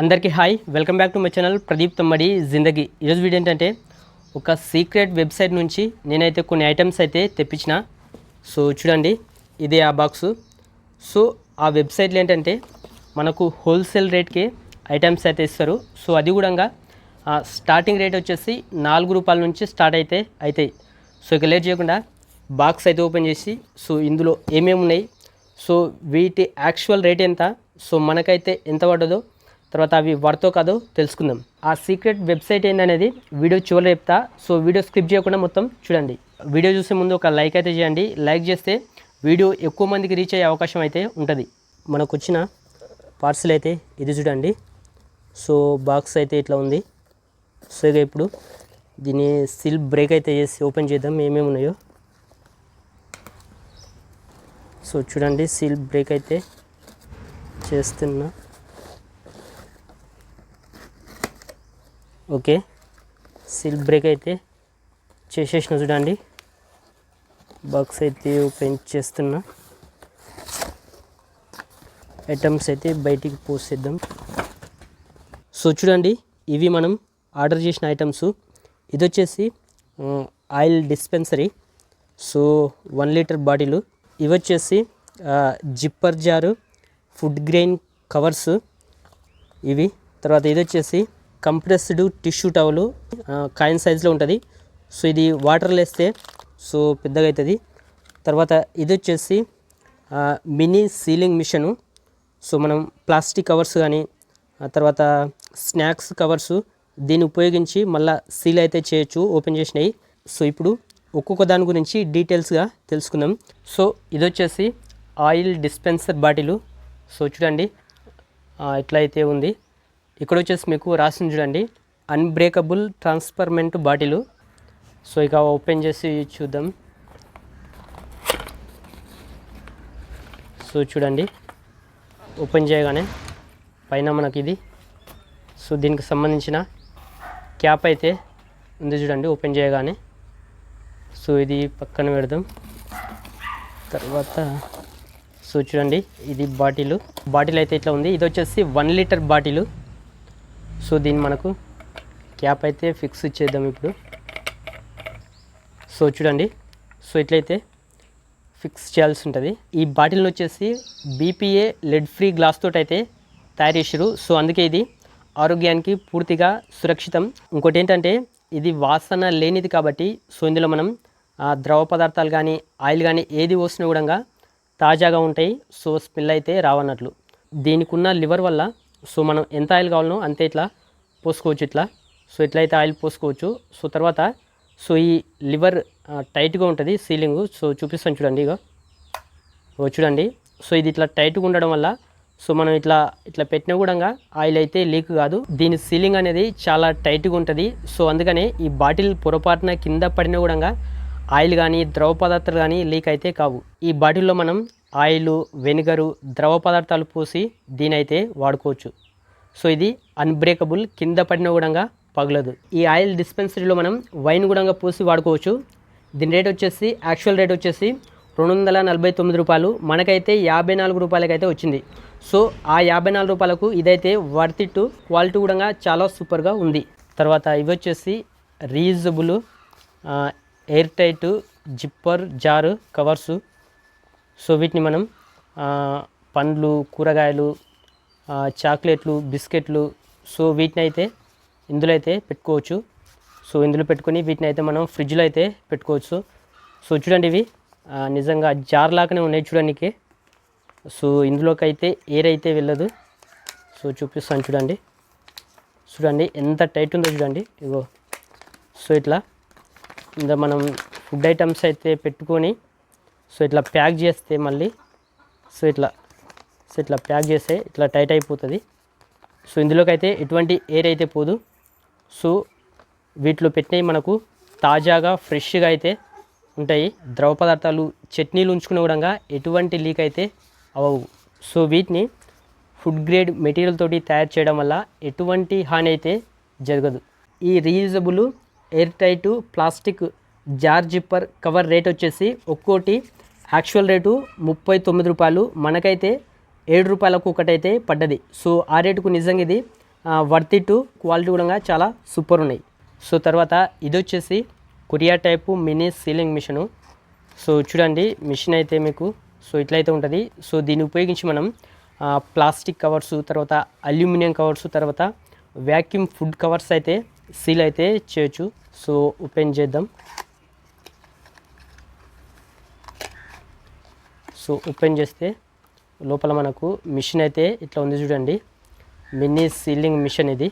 అందరికీ hi. Welcome back to my channel Pradeep Thammadi Zindagi. ఈరోజు video ఏంటంటే ఒక సీక్రెట్ వెబ్సైట్ నుంచి నేనైతే కొన్ని ఐటమ్స్ అయితే తెప్పించిన. సో చూడండి ఇదే ఆ బాక్సు. సో ఆ వెబ్సైట్లో ఏంటంటే మనకు హోల్సేల్ రేట్కి ఐటమ్స్ అయితే ఇస్తారు. సో అది కూడా ఆ, స్టార్టింగ్ రేట్ వచ్చేసి నాలుగు రూపాయల నుంచి స్టార్ట్ అయితే అవుతాయి సో ఇక లేట్ చేయకుండా బాక్స్ అయితే ఓపెన్ చేసి సో ఇందులో ఏమేమి ఉన్నాయి సో వీటి యాక్చువల్ రేట్ ఎంత? సో మనకైతే ఎంత పడ్డదో తర్వాత అవి వర్తో కాదో తెలుసుకుందాం. ఆ సీక్రెట్ వెబ్సైట్ ఏంటనేది వీడియో చివరి చెప్తా. సో వీడియో స్క్రిప్ చేయకుండా మొత్తం చూడండి. వీడియో చూసే ముందు ఒక లైక్ అయితే చేయండి. లైక్ చేస్తే వీడియో ఎక్కువ మందికి రీచ్ అయ్యే అవకాశం అయితే ఉంటుంది. మనకు వచ్చిన పార్సిల్ అయితే ఇది చూడండి. సో బాక్స్ అయితే ఇట్లా ఉంది. సో ఇక ఇప్పుడు దీన్ని సిల్ బ్రేక్ అయితే చేసి ఓపెన్ చేద్దాం. ఏమేమి ఉన్నాయో. సో చూడండి సీల్ బ్రేక్ అయితే చేస్తున్నా. ఓకే. సిల్ బ్రేక్ అయితే చేసేసిన చూడండి. బాక్స్ అయితే ఓపెన్ చేస్తున్నా. ఐటమ్స్ అయితే బయటికి పోసేద్దాం. సో చూడండి ఇవి మనం ఆర్డర్ చేసిన ఐటమ్స్. ఇది వచ్చేసి oil dispensary. So one litre bottle. ఇవి వచ్చేసి zipper jar food grain covers ఇవి. తర్వాత ఇది వచ్చేసి కంప్రెస్డ్ టిష్యూ టవలు కాయిన్ సైజులో ఉంటుంది. సో ఇది వాటర్లో వేస్తే సో పెద్దగా అవుతుంది తర్వాత ఇది వచ్చేసి మినీ సీలింగ్ మిషను. సో మనం ప్లాస్టిక్ కవర్స్ కానీ తర్వాత స్నాక్స్ కవర్స్ దీన్ని ఉపయోగించి మళ్ళీ సీల్ అయితే చేయొచ్చు ఓపెన్ చేసినాయి. సో ఇప్పుడు ఒక్కొక్క దాని గురించి డీటెయిల్స్గా తెలుసుకుందాం. సో ఇది వచ్చేసి ఆయిల్ డిస్పెన్సర్ బాటిల్. సో చూడండి ఇట్లా అయితే ఉంది. ఇక్కడ వచ్చేసి మీకు రాసింది చూడండి అన్బ్రేకబుల్ ట్రాన్స్పర్మెంట్ బాటిల్. సో ఇక ఓపెన్ చేసి చూద్దాం. సో చూడండి ఓపెన్ చేయగానే పైన మనకి ఇది. సో దీనికి సంబంధించిన క్యాప్ అయితే ఉంది చూడండి ఓపెన్ చేయగానే. సో ఇది పక్కన పెడదాం. తర్వాత సో చూడండి ఇది బాటిల్. బాటిల్ అయితే ఇట్లా ఉంది. ఇది వచ్చేసి వన్ లీటర్ బాటిల్. సో దీన్ని మనకు క్యాప్ అయితే ఫిక్స్ చేద్దాం ఇప్పుడు. సో చూడండి. సో ఇట్లయితే ఫిక్స్ చేయాల్సి ఉంటుంది. ఈ బాటిల్ని వచ్చేసి బీపీఏ లెడ్ ఫ్రీ గ్లాస్ తోటి అయితే తయారు చేసారు సో అందుకే ఇది ఆరోగ్యానికి పూర్తిగా సురక్షితం. ఇంకోటి ఏంటంటే ఇది వాసన లేనిది కాబట్టి సో ఇందులో మనం ద్రవ పదార్థాలు కానీ ఆయిల్ కానీ ఏది పోసినా కూడా తాజాగా ఉంటాయి. సో స్మెల్ అయితే రావన్నట్లు దీనికి ఉన్న లివర్ వల్ల సో మనం ఎంత ఆయిల్ కావాలనో అంతే ఇట్లా పోసుకోవచ్చు ఇట్లా. సో ఇట్లయితే ఆయిల్ పోసుకోవచ్చు సో తర్వాత సో ఈ లివర్ టైట్గా ఉంటుంది సీలింగ్. సో చూపిస్తాను చూడండి ఇక చూడండి. సో ఇది ఇట్లా టైట్గా ఉండడం వల్ల సో మనం ఇట్లా ఇట్లా పెట్టినా కూడా ఆయిల్ అయితే లీక్ కాదు. దీని సీలింగ్ అనేది చాలా టైట్గా ఉంటుంది. సో అందుకనే ఈ బాటిల్ పొరపాటున కింద పడినా కూడా ఆయిల్ కానీ ద్రవ పదార్థాలు కానీ లీక్ అయితే కావు. ఈ బాటిల్లో మనం ఆయిల్ వెనిగరు ద్రవ పదార్థాలు పోసి దీని అయితే వాడుకోవచ్చు. సో ఇది అన్బ్రేకబుల్ కింద పడిన కూడా పగలదు. ఈ ఆయిల్ డిస్పెన్సరీలో మనం వైన్ కూడా పోసి వాడుకోవచ్చు. దీని రేట్ వచ్చేసి యాక్చువల్ రేట్ వచ్చేసి రెండు వందల నలభై తొమ్మిది రూపాయలు. మనకైతే యాభై నాలుగు రూపాయలకైతే వచ్చింది. సో ఆ యాభై నాలుగు రూపాయలకు ఇదైతే వర్త్ ఇట్ క్వాలిటీ కూడా చాలా సూపర్గా ఉంది. తర్వాత ఇవి వచ్చేసి reusable air tight zipper jar covers so వీటిని మనం పండ్లు కూరగాయలు చాక్లెట్లు బిస్కెట్లు సో వీటిని అయితే ఇందులో అయితే పెట్టుకోవచ్చు. సో ఇందులో పెట్టుకొని వీటిని అయితే మనం ఫ్రిడ్జ్లో అయితే పెట్టుకోవచ్చు. సో చూడండి ఇవి నిజంగా జార్ లాగానే ఉన్నాయి చూడడానికి. సో ఇందులోకి అయితే ఎయిర్ అయితే వెళ్ళదు సో చూపిస్తాను చూడండి. చూడండి ఎంత టైట్ ఉందో చూడండి. ఇగో సో ఇట్లా ఇంకా మనం ఫుడ్ ఐటమ్స్ అయితే పెట్టుకొని సో ఇట్లా ప్యాక్ చేస్తే మళ్ళీ సో ఇట్లా సో ఇట్లా ప్యాక్ చేస్తే ఇట్లా టైట్ అయిపోతుంది. సో ఇందులోకి అయితే ఎటువంటి ఎయిర్ అయితే పోదు. సో వీటిలో పెట్టినవి మనకు తాజాగా ఫ్రెష్గా అయితే ఉంటాయి. ద్రవ పదార్థాలు చట్నీలు ఉంచుకునే కూడా ఎటువంటి లీక్ అయితే అవ్వవు. సో వీటిని ఫుడ్ గ్రేడ్ మెటీరియల్ తోటి తయారు చేయడం వల్ల ఎటువంటి హాని అయితే జరగదు. ఈ reusable air tight plastic jar zipper cover rate వచ్చేసి ఒక్కోటి యాక్చువల్ రేటు ముప్పై తొమ్మిది రూపాయలు. మనకైతే ఏడు రూపాయలకు ఒకటైతే పడ్డది. సో ఆ రేటుకు నిజంగా ఇది వర్త్ టు క్వాలిటీ కూడా చాలా సూపర్ ఉన్నాయి. సో తర్వాత ఇది వచ్చేసి Korea type mini sealing machine. So చూడండి మిషన్ అయితే మీకు సో ఇట్లయితే ఉంటుంది. సో దీన్ని ఉపయోగించి మనం ప్లాస్టిక్ కవర్స్ తర్వాత అల్యూమినియం కవర్స్ తర్వాత వ్యాక్యూమ్ ఫుడ్ కవర్స్ అయితే సీల్ అయితే చేయొచ్చు. సో ఓపెన్ చేద్దాం. సో ఓపెన్ చేస్తే లోపల మనకు మిషన్ అయితే ఇట్లా ఉంది చూడండి. మినీ సీలింగ్ మిషన్ ఇది.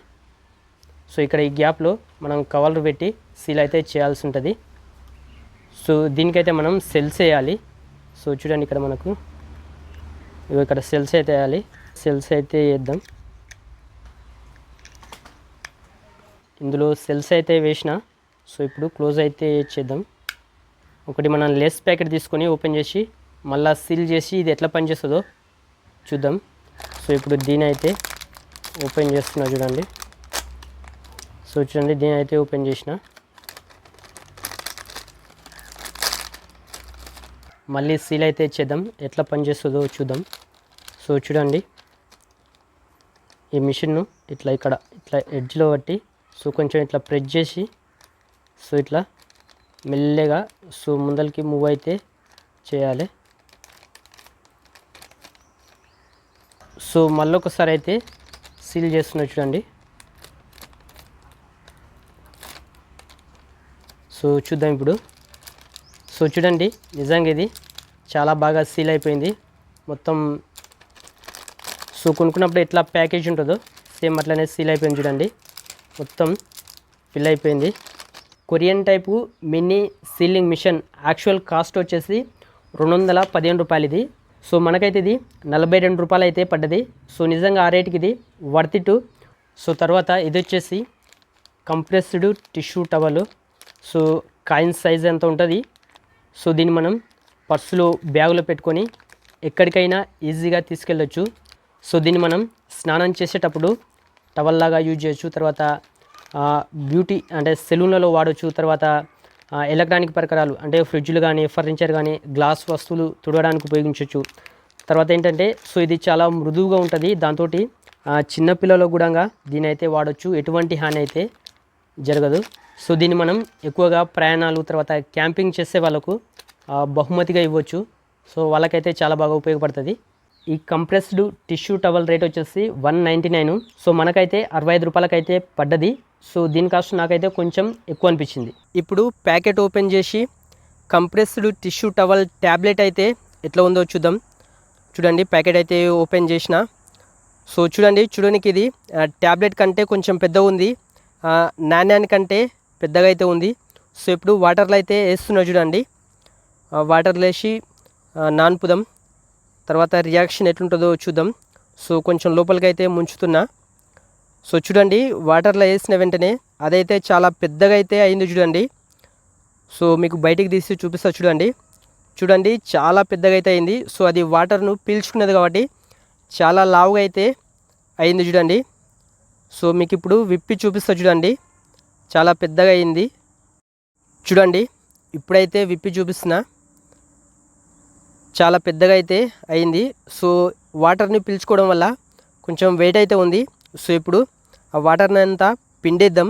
సో ఇక్కడ ఈ గ్యాప్లో మనం కవర్లు పెట్టి సీల్ అయితే చేయాల్సి ఉంటుంది. సో దీనికైతే మనం సెల్స్ వేయాలి. సో చూడండి ఇక్కడ మనకు. ఇక్కడ సెల్స్ అయితే వేయాలి. సెల్స్ అయితే వేద్దాం. ఇందులో సెల్స్ అయితే వేసిన. సో ఇప్పుడు క్లోజ్ అయితే చేద్దాం. ఒకటి మనం లెస్ ప్యాకెట్ తీసుకొని ఓపెన్ చేసి మళ్ళీ సీల్ చేసి ఇది ఎట్లా పనిచేస్తుందో చూద్దాం. సో ఇప్పుడు దీని అయితే ఓపెన్ చేస్తున్నా చూడండి. సో చూడండి దీని అయితే ఓపెన్ చేసిన. మళ్ళీ సీల్ అయితే చేద్దాం. ఎట్లా పనిచేస్తుందో చూద్దాం. సో చూడండి. ఈ మిషన్ను ఇట్లా ఇక్కడ ఇట్లా ఎడ్జ్లో బట్టి సో కొంచెం ఇట్లా ప్రెస్ చేసి సో ఇట్లా మెల్లగా సో ముందరికి మూవ్ అయితే చేయాలి. సో మళ్ళొకసారి అయితే సీల్ చేస్తున్నా చూడండి. సో చూద్దాం ఇప్పుడు. సో చూడండి నిజంగా ఇది చాలా బాగా సీల్ అయిపోయింది. మొత్తం సో కొనుక్కున్నప్పుడు ఎట్లా ప్యాకేజ్ ఉంటుందో సేమ్ అట్లనే సీల్ అయిపోయింది చూడండి. మొత్తం ఫిల్ అయిపోయింది. Korean type mini sealing machine actual cost వచ్చేసి రెండు వందల పదిహేను రూపాయలు ఇది. సో మనకైతే ఇది నలభై రెండు రూపాయలు అయితే పడ్డది. సో నిజంగా ఆ రేటుకి ఇది వర్త్ ఇటు సో తర్వాత ఇది వచ్చేసి compressed tissue towel so coin size ఎంత ఉంటుంది? సో దీన్ని మనం పర్సులో బ్యాగులో పెట్టుకొని ఎక్కడికైనా ఈజీగా తీసుకెళ్ళొచ్చు. సో దీన్ని మనం స్నానం చేసేటప్పుడు టవల్ లాగా యూజ్ చేయొచ్చు. తర్వాత బ్యూటీ అంటే సెలూన్లలో వాడచ్చు. తర్వాత ఎలక్ట్రానిక్ పరికరాలు అంటే ఫ్రిడ్జ్లు కానీ ఫర్నిచర్ కానీ గ్లాస్ వస్తువులు తుడవడానికి ఉపయోగించవచ్చు తర్వాత ఏంటంటే సో ఇది చాలా మృదువుగా ఉంటుంది. దాంతో చిన్నపిల్లలకు కూడా దీని అయితే వాడచ్చు. ఎటువంటి హాని అయితే జరగదు. సో దీన్ని మనం ఎక్కువగా ప్రయాణాలు తర్వాత క్యాంపింగ్ చేసే వాళ్ళకు బహుమతిగా ఇవ్వచ్చు. సో వాళ్ళకైతే చాలా బాగా ఉపయోగపడుతుంది. ఈ కంప్రెస్డ్ టిష్యూ టవల్ రేట్ వచ్చేసి వన్ నైంటీ నైన్. సో మనకైతే అరవై ఐదు రూపాయలకైతే పడ్డది. సో దీని కాస్ట్ నాకైతే కొంచెం ఎక్కువ అనిపించింది. ఇప్పుడు ప్యాకెట్ ఓపెన్ చేసి కంప్రెస్డ్ టిష్యూ టవల్ ట్యాబ్లెట్ అయితే ఎట్లా ఉందో చూద్దాం. చూడండి ప్యాకెట్ అయితే ఓపెన్ చేసిన. సో చూడండి చూడడానికి ఇది ఆ, ట్యాబ్లెట్ కంటే కొంచెం పెద్దగా ఉంది. నాణ్యాని నాణ్యానికంటే పెద్దగా అయితే ఉంది. సో ఇప్పుడు వాటర్లో అయితే వేస్తున్నా చూడండి. వాటర్లు వాటర్లో వేసి ఆ, నాన్పుదాం. తర్వాత రియాక్షన్ ఎట్లుంటుందో చూద్దాం. సో కొంచెం లోపలికి అయితే ముంచుతున్నా. సో చూడండి వాటర్లో వేసిన వెంటనే అదైతే చాలా పెద్దగా అయితే అయింది చూడండి. సో మీకు బయటికి తీసి చూపిస్తా చూడండి. చూడండి చాలా పెద్దగా అయితే అయింది. సో అది వాటర్ను పీల్చుకున్నది కాబట్టి చాలా లావుగా అయితే అయింది చూడండి. సో మీకు ఇప్పుడు విప్పి చూపిస్తా చూడండి. చాలా పెద్దగా అయింది. చూడండి ఇప్పుడైతే విప్పి చూపిస్తున్నా. చాలా పెద్దగా అయితే అయింది. సో వాటర్ని పీల్చుకోవడం వల్ల కొంచెం వెయిట్ అయితే ఉంది. సో ఇప్పుడు ఆ వాటర్ని అంతా పిండేద్దాం.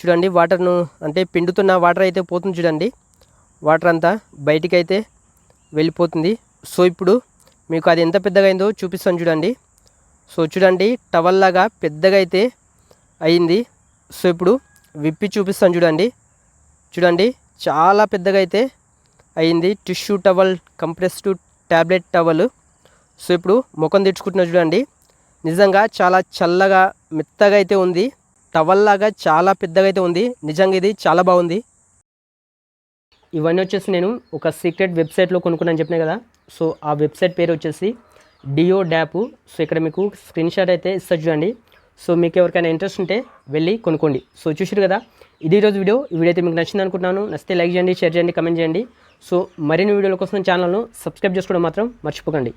చూడండి వాటర్ను అంటే పిండుతున్న వాటర్ అయితే పోతుంది చూడండి. వాటర్ అంతా బయటికి అయితే వెళ్ళిపోతుంది. సో ఇప్పుడు మీకు అది ఎంత పెద్దగా అయిందో చూపిస్తాను చూడండి. సో చూడండి టవల్ లాగా పెద్దగా అయితే అయింది. సో ఇప్పుడు విప్పి చూపిస్తాను చూడండి. చూడండి చాలా పెద్దగా అయితే అయింది. Tissue towel compressed tablet towel so ఇప్పుడు ముఖం తెచ్చుకుంటున్నా చూడండి. నిజంగా చాలా చల్లగా మెత్తగా అయితే ఉంది. టవల్లాగా చాలా పెద్దగా అయితే ఉంది. నిజంగా ఇది చాలా బాగుంది. ఇవన్నీ వచ్చేసి నేను ఒక సీక్రెట్ వెబ్సైట్లో కొనుక్కున్నాను చెప్పినా కదా. సో ఆ వెబ్సైట్ పేరు వచ్చేసి డియో డ్యాపు సో ఇక్కడ మీకు స్క్రీన్ షాట్ అయితే ఇస్తారు చూడండి. సో మీకు ఎవరికైనా ఇంట్రెస్ట్ ఉంటే వెళ్ళి కొనుక్కోండి. సో చూసారు కదా ఇది ఈరోజు వీడియో. ఈ వీడియో అయితే మీకు నచ్చింది అనుకుంటున్నాను. నచ్చితే లైక్ చేయండి షేర్ చేయండి కమెంట్ చేయండి. సో మరిన్ని వీడియోల కోసం ఛానల్ను సబ్స్క్రైబ్ చేసుకోవడం మాత్రం మర్చిపోకండి.